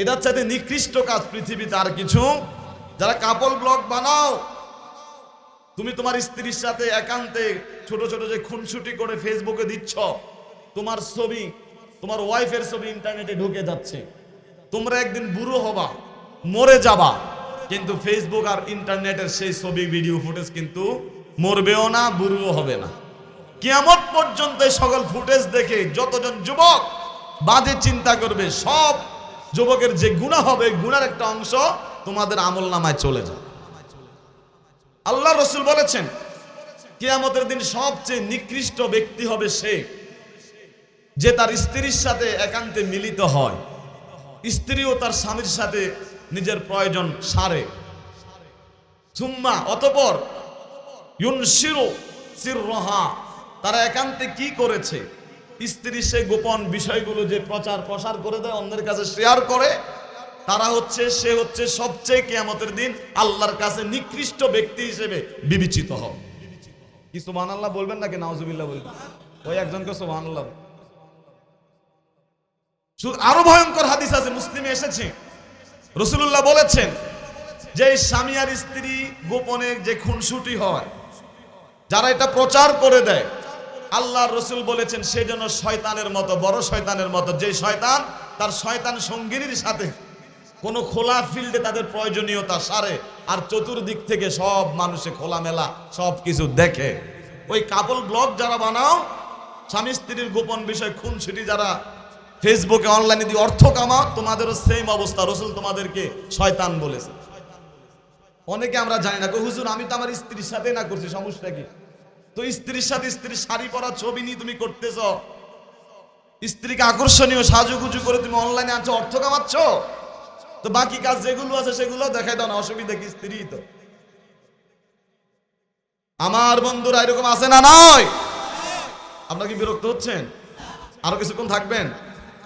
এটার চাইতে নিকৃষ্ট কাজ পৃথিবীতে আর কিছু? যারা কাপল ব্লগ বানাও, তুমি তোমার স্ত্রীর সাথে একান্তে ছোট ছোট যে খুনসুটি করে ফেসবুকে দিচ্ছ, তোমার ছবি, তোমার ওয়াইফের ছবি ইন্টারনেটে ঢুকে যাচ্ছে। তোমরা একদিন বুড়ো হবা, মরে যাবা, কিন্তু ফেসবুক আর ইন্টারনেটের সেই ছবি, ভিডিও, ফুটেজ কিন্তু মরবেও না বুড়ো হবে না। কিয়ামত পর্যন্ত সকল ফুটেজ দেখে যতজন যুবক বাজে চিন্তা করবে, সব যুবকের যে গুণা হবে গুণার একটা অংশ তোমাদের আমল নামায় চলে যায় আল্লাহ রসুল বলেছেন, কিয়ামতের দিন সবচেয়ে নিকৃষ্ট ব্যক্তি হবে সে যে তার স্ত্রীর সাথে একান্তে মিলিত হয়। স্ত্রীও তার স্বামীর সাথে নিজের প্রয়োজন সারে। সুম্মা, অতপর, ইউনশিরু সিররহা, তারা একান্তে কি করেছে? স্ত্রী সে গোপন বিষয়গুলো যে প্রচার প্রসার করে দেয়, অন্যের কাছে শেয়ার করে, তারা হচ্ছে, সে হচ্ছে সবচেয়ে কেয়ামতের দিন আল্লাহর কাছে নিকৃষ্ট ব্যক্তি হিসেবে বিবেচিত হবে। কি সুবহান আল্লাহ বলবেন নাকি নাউজুবিল্লাহ বলবেন? ওই একজনকে সুবহান আল্লাহ আরও ভয়ঙ্কর হাদিস আছে, মুসলিমে এসেছে। রসুল্লাহ বলেছেন যে স্বামী আর স্ত্রী গোপনে যে খুনসুটি হয়, যারা এটা প্রচার করে দেয় আল্লাহ রসুল বলেছেন, সে যেন শয়তানের মতো, বড় শয়তানের মতো। যে শয়তান তার শয়তান সঙ্গিনীর সাথে কোনো খোলা ফিল্ডে তাদের প্রয়োজনীয়তা সারে, আর চতুর্দিক থেকে সব মানুষে খোলামেলা, সব কিছু দেখে। ওই কাপল ব্লগ যারা বানাও, স্বামী স্ত্রীর গোপন বিষয়, খুনসুটি যারা ফেসবুকে অনলাইনে দিয়ে অর্থ কামাও, তোমাদেরও সেম অবস্থা। রসুল তোমাদেরকে শয়তান বলেছে। অনেকে আমরা জানি না হুজুর, আমি তো আমার স্ত্রীর সাথে না করছি, সমস্যা কি? তো স্ত্রীর সাথে স্ত্রীর শাড়ি পরা ছবি নিয়ে তুমি করতেছ? স্ত্রীকে আকর্ষণীয় সাজুগুজু করে তুমি অনলাইনে আছো অর্থ কামাচ্ছ? তো বাকি কাজ যেগুলো আছে সেগুলো দেখাই দাও না, অসুবিধা কি স্ত্রী তো? আমার বন্ধুরা এরকম আছে না নয়? আপনার কি বিরক্ত হচ্ছেন? আরও কিছুক্ষণ থাকবেন?